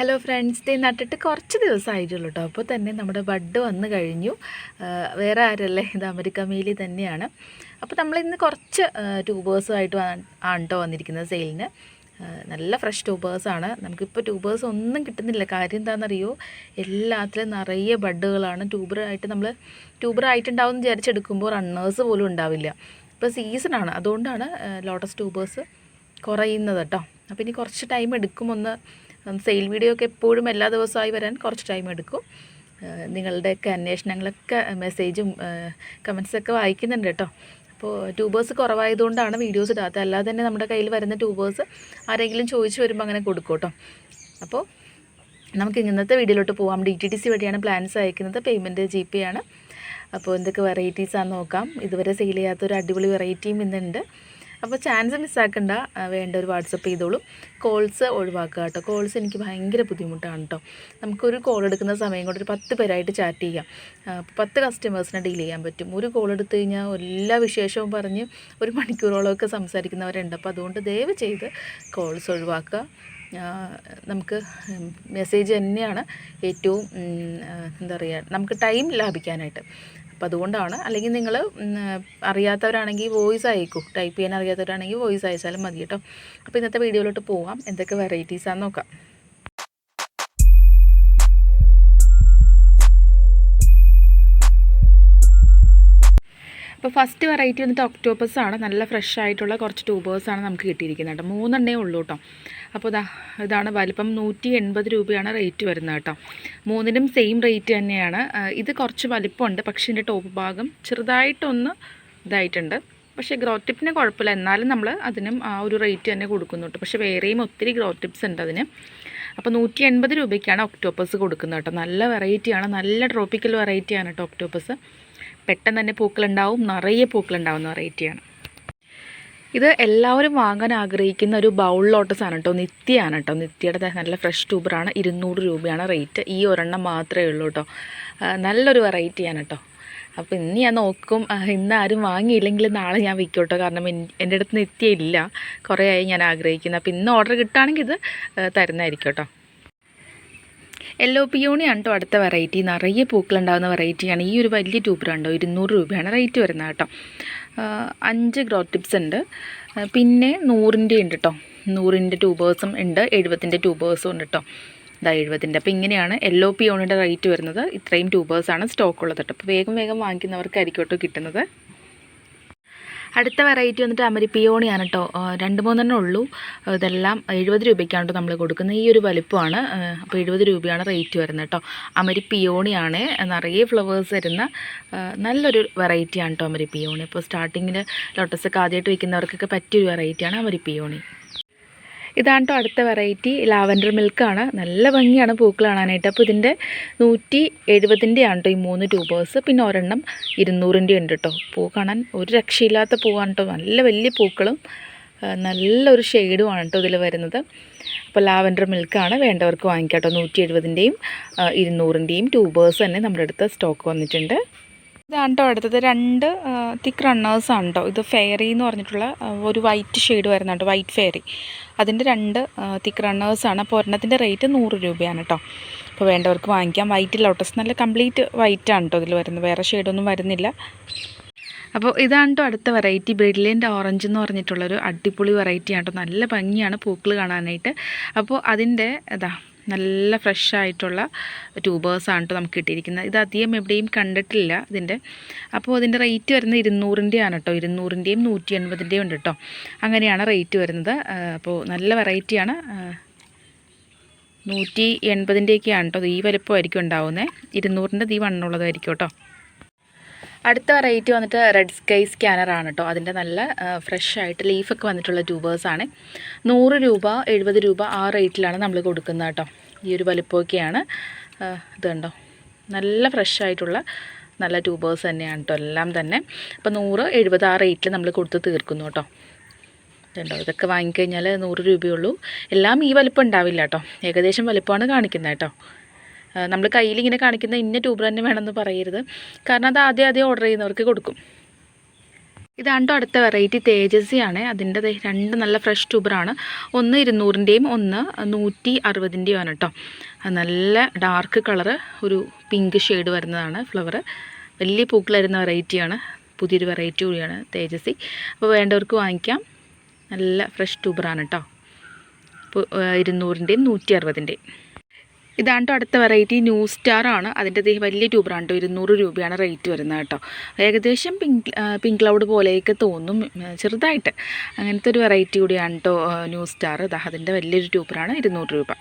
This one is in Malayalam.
ഹലോ ഫ്രണ്ട്സ് ഡേ നട്ടിട്ട് കുറച്ച് ദിവസമായിട്ടുള്ളൂ കേട്ടോ അപ്പോൾ തന്നെ നമ്മുടെ ബഡ് വന്നു കഴിഞ്ഞു. വേറെ ആരല്ലേ? ഇത് അമരിക്കമേലി തന്നെയാണ്. അപ്പോൾ നമ്മളിന്ന് കുറച്ച് ട്യൂബേഴ്സുമായിട്ട് ആണ് കേട്ടോ വന്നിരിക്കുന്നത് സെയിലിന്. നല്ല ഫ്രഷ് ട്യൂബേഴ്സാണ് നമുക്കിപ്പോൾ ട്യൂബേഴ്സ് ഒന്നും കിട്ടുന്നില്ല. കാര്യം എന്താണെന്നറിയോ? എല്ലാത്തിലും നിറയെ ബഡുകളാണ്. ട്യൂബറായിട്ട് നമ്മൾ ട്യൂബറായിട്ടുണ്ടാവും എന്ന് വിചാരിച്ചെടുക്കുമ്പോൾ റണ്ണേഴ്സ് പോലും ഉണ്ടാവില്ല. ഇപ്പോൾ സീസണാണ് അതുകൊണ്ടാണ് ലോട്ടസ് ട്യൂബേഴ്സ് കുറയുന്നത് കേട്ടോ അപ്പോൾ ഇനി കുറച്ച് ടൈം എടുക്കും ഒന്ന് സെയിൽ വീഡിയോ ഒക്കെ എപ്പോഴും എല്ലാ ദിവസമായി വരാൻ കുറച്ച് ടൈം എടുക്കും. നിങ്ങളുടെയൊക്കെ അന്വേഷണങ്ങളൊക്കെ മെസ്സേജും കമൻസൊക്കെ വായിക്കുന്നുണ്ട് കേട്ടോ. അപ്പോൾ ട്യൂബേഴ്സ് കുറവായതുകൊണ്ടാണ് വീഡിയോസ് ഇടാത്ത അല്ലാതെ തന്നെ നമ്മുടെ കയ്യിൽ വരുന്ന ട്യൂബേഴ്സ് ആരെങ്കിലും ചോദിച്ചു വരുമ്പോൾ അങ്ങനെ കൊടുക്കും കേട്ടോ. അപ്പോൾ നമുക്ക് ഇന്നത്തെ വീഡിയോയിലോട്ട് പോകാം ഡി ടി ടി സി വഴിയാണ് പ്ലാൻസ് അയക്കുന്നത്. പേയ്മെന്റ് ജി പേ ആണ്. അപ്പോൾ എന്തൊക്കെ വെറൈറ്റീസ് ആണെന്ന് നോക്കാം. ഇതുവരെ സെയിൽ ചെയ്യാത്തൊരു അടിപൊളി വെറൈറ്റിയും ഇന്നുണ്ട്. അപ്പോൾ ചാൻസ് മിസ്സാക്കണ്ട വേണ്ട ഒരു വാട്സപ്പ് ചെയ്തോളൂ. കോൾസ് ഒഴിവാക്കുക കേട്ടോ. കോൾസ് എനിക്ക് ഭയങ്കര ബുദ്ധിമുട്ടാണ് കേട്ടോ നമുക്കൊരു കോൾ എടുക്കുന്ന സമയം കൊണ്ട് ഒരു പത്ത് പേരായിട്ട് ചാറ്റ് ചെയ്യാം. പത്ത് കസ്റ്റമേഴ്സിനെ ഡീൽ ചെയ്യാൻ പറ്റും. ഒരു കോൾ എടുത്തു കഴിഞ്ഞാൽ എല്ലാ വിശേഷവും പറഞ്ഞ് ഒരു മണിക്കൂറോളമൊക്കെ സംസാരിക്കുന്നവരുണ്ട്. അപ്പോൾ അതുകൊണ്ട് ദയവ് ചെയ്ത് കോൾസ് ഒഴിവാക്കുക. നമുക്ക് മെസ്സേജ് തന്നെയാണ് ഏറ്റവും എന്താ പറയുക നമുക്ക് ടൈം ലാഭിക്കാനായിട്ട്. അപ്പോൾ അതുകൊണ്ടാണ്. അല്ലെങ്കിൽ നിങ്ങൾ അറിയാത്തവരാണെങ്കിൽ വോയിസ് അയക്കും. ടൈപ്പ് ചെയ്യാൻ അറിയാത്തവരാണെങ്കിൽ വോയിസ് അയച്ചാലും മതി കേട്ടോ. അപ്പോൾ ഇന്നത്തെ വീഡിയോയിലോട്ട് പോവാം. എന്തൊക്കെ വെറൈറ്റീസാന്ന് നോക്കാം. അപ്പോൾ ഫസ്റ്റ് വെറൈറ്റി വന്നിട്ട് ഒക്ടോപ്പസ് ആണ്. നല്ല ഫ്രഷ് ആയിട്ടുള്ള കുറച്ച് ട്യൂബേഴ്സാണ് നമുക്ക് കിട്ടിയിരിക്കുന്നത് കേട്ടോ. മൂന്നെണ്ണേ ഉള്ളൂ കേട്ടോ. അപ്പോൾ ഇതാ ഇതാണ് വലിപ്പം നൂറ്റി എൺപത് രൂപയാണ് റേറ്റ് വരുന്നത് കേട്ടോ. മൂന്നിനും സെയിം റേറ്റ് തന്നെയാണ്. ഇത് കുറച്ച് വലിപ്പമുണ്ട് പക്ഷേ ഇതിന്റെ ടോപ്പ് ഭാഗം ചെറുതായിട്ടൊന്ന് ഇതായിട്ടുണ്ട്. പക്ഷേ ഗ്രോ ടിപ്പിന് കുഴപ്പമില്ല എന്നാലും നമ്മൾ അതിനും ആ ഒരു റേറ്റ് തന്നെ കൊടുക്കുന്നുണ്ട്. പക്ഷേ വേറെയും ഒത്തിരി ഗ്രോ ടിപ്സ് ഉണ്ട് അതിന്. അപ്പോൾ നൂറ്റി എൺപത് രൂപയ്ക്കാണ് ഒക്ടോപ്പസ് കൊടുക്കുന്നത് കേട്ടോ. നല്ല വെറൈറ്റിയാണ് നല്ല ട്രോപ്പിക്കൽ വെറൈറ്റിയാണ് കേട്ടോ ഒക്ടോപ്പസ് പെട്ടെന്ന് തന്നെ പൂക്കളുണ്ടാവും നിറയെ പൂക്കളുണ്ടാവുന്ന വെറൈറ്റിയാണ് ഇത് എല്ലാവരും വാങ്ങാൻ ആഗ്രഹിക്കുന്ന ഒരു ബൗൾ ആണ് കേട്ടോ. നിത്യയാണ് കേട്ടോ. നിത്യയുടെ നല്ല ഫ്രഷ് ട്യൂബറാണ് ഇരുന്നൂറ് രൂപയാണ് റേറ്റ് ഈ ഒരെണ്ണം മാത്രമേ ഉള്ളൂ കേട്ടോ. നല്ലൊരു വെറൈറ്റിയാണ് കേട്ടോ. അപ്പോൾ ഇന്ന് ഞാൻ നോക്കും. ഇന്ന് ആരും വാങ്ങിയില്ലെങ്കിൽ നാളെ ഞാൻ വിൽക്കും കേട്ടോ. കാരണം എന്റെ അടുത്ത് നിത്യ ഇല്ല. കുറേ ആയി ഞാൻ ആഗ്രഹിക്കുന്നത് അപ്പോൾ ഇന്ന് ഓർഡർ കിട്ടുകയാണെങ്കിൽ ഇത് തരുന്നതായിരിക്കും കേട്ടോ. യെല്ലോ പിയോണിയാണ് കേട്ടോ അടുത്ത വെറൈറ്റി നിറയെ പൂക്കളുണ്ടാകുന്ന വെറൈറ്റിയാണ് ഈ ഒരു വലിയ ട്യൂബറുണ്ടോ ഇരുന്നൂറ് രൂപയാണ് റേറ്റ് വരുന്നത് കേട്ടോ. അഞ്ച് ഗ്രോ ടിപ്സ് ഉണ്ട്. പിന്നെ നൂറിന്റെ ഉണ്ട് കേട്ടോ നൂറിന്റെ ട്യൂബേഴ്സും ഉണ്ട്. എഴുപത്തിന്റെ ട്യൂബേഴ്സും ഉണ്ട് കേട്ടോ ഇതാ എഴുപത്തിന്റെ. അപ്പോൾ ഇങ്ങനെയാണ് എല്ലോ പിയോണിയുടെ റേറ്റ് വരുന്നത്. ഇത്രയും ട്യൂബേഴ്സാണ് സ്റ്റോക്ക് ഉള്ളത് കേട്ടോ അപ്പോൾ വേഗം വേഗം വാങ്ങിക്കുന്നവർക്കായിരിക്കും കേട്ടോ കിട്ടുന്നത്. അടുത്ത വെറൈറ്റി വന്നിട്ട് അമരിപ്പിയോണിയാണ് കേട്ടോ ആ, രണ്ട് മൂന്നെണ്ണം ഉള്ളൂ. ഇതെല്ലാം എഴുപത് രൂപയ്ക്കാണ് കേട്ടോ നമ്മൾ കൊടുക്കുന്നത്. ഈ ഒരു വലിപ്പമാണ്. അപ്പോൾ എഴുപത് രൂപയാണ് റേറ്റ് വരുന്നത് കേട്ടോ അമരിപ്പിയോണിയാണ് നിറയെ ഫ്ലവേഴ്സ് വരുന്ന നല്ലൊരു വെറൈറ്റിയാണ് കേട്ടോ അമരിപ്പിയോണി അപ്പോൾ സ്റ്റാർട്ടിങ്ങിൽ ലോട്ടസൊക്കെ ആദ്യമായിട്ട് വയ്ക്കുന്നവർക്കൊക്കെ പറ്റിയൊരു വെറൈറ്റിയാണ് അമരിപ്പിയോണി ഇതാണ് കേട്ടോ അടുത്ത വെറൈറ്റി ലാവൻഡർ മിൽക്കാണ്. നല്ല ഭംഗിയാണ് പൂക്കൾ കാണാനായിട്ട്. അപ്പോൾ ഇതിന്റെ നൂറ്റി എഴുപതിന്റെ ആണ് കേട്ടോ ഈ മൂന്ന് ട്യൂബേഴ്സ് പിന്നെ ഒരെണ്ണം ഇരുന്നൂറിന്റെ ഉണ്ട് കേട്ടോ പൂ കാണാൻ ഒരു രക്ഷയില്ലാത്ത പൂവാണ് കേട്ടോ നല്ല വലിയ പൂക്കളും നല്ലൊരു ഷെയ്ഡുമാണ് കേട്ടോ ഇതിൽ വരുന്നത്. അപ്പോൾ ലാവൻഡർ മിൽക്കാണ്. വേണ്ടവർക്ക് വാങ്ങിക്കാം കേട്ടോ നൂറ്റി എഴുപതിന്റെയും ഇരുന്നൂറിന്റെയും ട്യൂബേഴ്സ് തന്നെ നമ്മുടെ അടുത്ത് സ്റ്റോക്ക് വന്നിട്ടുണ്ട്. ഇതാണ് കേട്ടോ അടുത്തത് രണ്ട് തിക്ക് റണ്ണേഴ്സാണ് കേട്ടോ ഇത് ഫെയറി എന്ന് പറഞ്ഞിട്ടുള്ള ഒരു വൈറ്റ് ഷെയ്ഡ് വരുന്നുണ്ട്. വൈറ്റ് ഫെയറി അതിന്റെ രണ്ട് തിക്ക് റണ്ണേഴ്സാണ് അപ്പോൾ ഒരെണ്ണത്തിന്റെ റേറ്റ് നൂറ് രൂപയാണ് കേട്ടോ അപ്പോൾ വേണ്ടവർക്ക് വാങ്ങിക്കാം. വൈറ്റ് ലോട്ടസ് നല്ല കംപ്ലീറ്റ് വൈറ്റ് ആണ് കേട്ടോ ഇതിൽ വരുന്നത്. വേറെ ഷെയ്ഡൊന്നും വരുന്നില്ല. അപ്പോൾ ഇതാണ് കേട്ടോ അടുത്ത വെറൈറ്റി ബ്രില്യന്റ് ഓറഞ്ച് എന്ന് പറഞ്ഞിട്ടുള്ളൊരു അടിപൊളി വെറൈറ്റിയാണ് കേട്ടോ നല്ല ഭംഗിയാണ് പൂക്കൾ കാണാനായിട്ട്. അപ്പോൾ അതിന്റെ ഇതാ നല്ല ഫ്രഷ് ആയിട്ടുള്ള ട്യൂബേഴ്സ് ആണ് കേട്ടോ നമുക്ക് കിട്ടിയിരിക്കുന്നത്. ഇത് അധികം എവിടെയും കണ്ടിട്ടില്ല ഇതിന്റെ. അപ്പോൾ അതിന്റെ റേറ്റ് വരുന്നത് ഇരുന്നൂറിന്റെയാണ് കേട്ടോ. ഇരുന്നൂറിന്റെയും നൂറ്റി എൺപതിന്റെയും ഉണ്ട് കേട്ടോ. അങ്ങനെയാണ് റേറ്റ് വരുന്നത്. അപ്പോൾ നല്ല വെറൈറ്റിയാണ്. നൂറ്റി എൺപതിന്റെയൊക്കെയാണ് കേട്ടോ. ഈ വലുപ്പമായിരിക്കും ഉണ്ടാവുന്നത്. ഇരുന്നൂറിന്റെ ഈ വണ്ണുള്ളതായിരിക്കും കേട്ടോ. അടുത്ത വെറൈറ്റി വന്നിട്ട് റെഡ് സ്കൈ സ്കാനർ ആണ് കേട്ടോ അതിന്റെ നല്ല ഫ്രഷ് ആയിട്ട് ലീഫൊക്കെ വന്നിട്ടുള്ള ട്യൂബേഴ്സാണ് നൂറ് രൂപ എഴുപത് രൂപ ആ റേറ്റിലാണ് നമ്മൾ കൊടുക്കുന്നത് കേട്ടോ. ഈ ഒരു വലിപ്പമൊക്കെയാണ്. ഇതുണ്ടോ നല്ല ഫ്രഷ് ആയിട്ടുള്ള നല്ല ട്യൂബേഴ്സ് തന്നെയാണ് കേട്ടോ എല്ലാം തന്നെ. അപ്പോൾ നൂറ് എഴുപത് ആ റേറ്റിൽ നമ്മൾ കൊടുത്ത് തീർക്കുന്നു കേട്ടോ. ഇതുണ്ടോ? ഇതൊക്കെ വാങ്ങിക്കഴിഞ്ഞാൽ നൂറ് രൂപയുള്ളൂ എല്ലാം ഈ വലിപ്പം ഉണ്ടാവില്ല കേട്ടോ. ഏകദേശം വലിപ്പമാണ് കാണിക്കുന്നത് കേട്ടോ. നമ്മൾ കയ്യിൽ ഇങ്ങനെ കാണിക്കുന്ന ഇന്ന ട്യൂബർ തന്നെ വേണമെന്ന് പറയരുത്. കാരണം അത് ആദ്യം ആദ്യം ഓർഡർ ചെയ്യുന്നവർക്ക് കൊടുക്കും. ഇതാണ്ടോ അടുത്ത വെറൈറ്റി തേജസ്വി ആണ് അതിന്റെ രണ്ട് നല്ല ഫ്രഷ് ട്യൂബറാണ്. ഒന്ന് ഇരുന്നൂറിന്റെയും ഒന്ന് നൂറ്റി അറുപതിന്റെയും ആണ് കേട്ടോ. നല്ല ഡാർക്ക് കളറ് ഒരു പിങ്ക് ഷെയ്ഡ് വരുന്നതാണ് ഫ്ലവർ വലിയ പൂക്കൾ വരുന്ന വെറൈറ്റിയാണ് പുതിയൊരു വെറൈറ്റി കൂടിയാണ് തേജസ്വി അപ്പോൾ വേണ്ടവർക്ക് വാങ്ങിക്കാം. നല്ല ഫ്രഷ് ട്യൂബറാണ് കേട്ടോ. ഇപ്പോൾ ഇരുന്നൂറിന്റെയും നൂറ്റി അറുപതിന്റെയും. ഇതാണ് കേട്ടോ അടുത്ത വെറൈറ്റി ന്യൂ സ്റ്റാർ ആണ്. അതിന്റെ ദേ വലിയ ട്യൂബറാണ് കേട്ടോ ഇരുന്നൂറ് രൂപയാണ് റേറ്റ് വരുന്നത് കേട്ടോ. ഏകദേശം പിങ്ക് പിങ്ക് ക്ലൗഡ് പോലെയൊക്കെ തോന്നും ചെറുതായിട്ട്. അങ്ങനത്തെ ഒരു വെറൈറ്റി കൂടിയാണ് കേട്ടോ ന്യൂ സ്റ്റാർ അതാ അതിന്റെ വലിയൊരു ട്യൂബറാണ് ഇരുന്നൂറ് രൂപ.